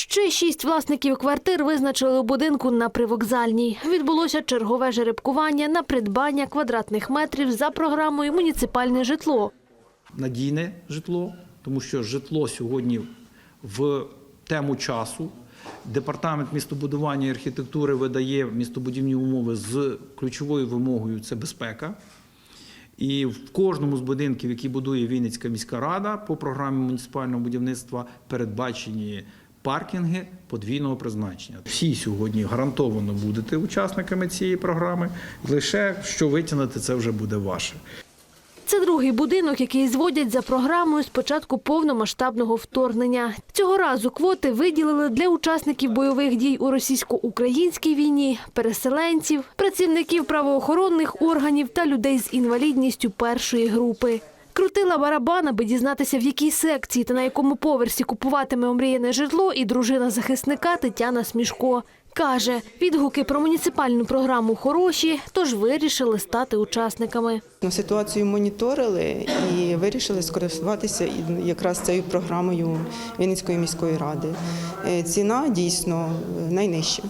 Ще шість власників квартир визначили у будинку на привокзальній. Відбулося чергове жеребкування на придбання квадратних метрів за програмою Муніципальне житло. надійне житло, тому що житло сьогодні в тему часу. Департамент містобудування і архітектури видає містобудівні умови з ключовою вимогою це безпека. І в кожному з будинків, які будує Вінницька міська рада по програмі муніципального будівництва, передбачені паркінги подвійного призначення. Всі сьогодні гарантовано будете учасниками цієї програми. Лише що витягнути, це вже буде ваше. Це другий будинок, який зводять за програмою з початку повномасштабного вторгнення. Цього разу квоти виділили для учасників бойових дій у російсько-українській війні, переселенців, працівників правоохоронних органів та людей з інвалідністю першої групи. Крутила барабан, аби дізнатися, в якій секції та на якому поверсі купуватиме омріяне житло, і дружина захисника Тетяна Смішко. Каже, відгуки про муніципальну програму хороші, тож вирішили стати учасниками. Ситуацію моніторили і вирішили скористуватися якраз цією програмою Вінницької міської ради. Е, Ціна дійсно найнижча.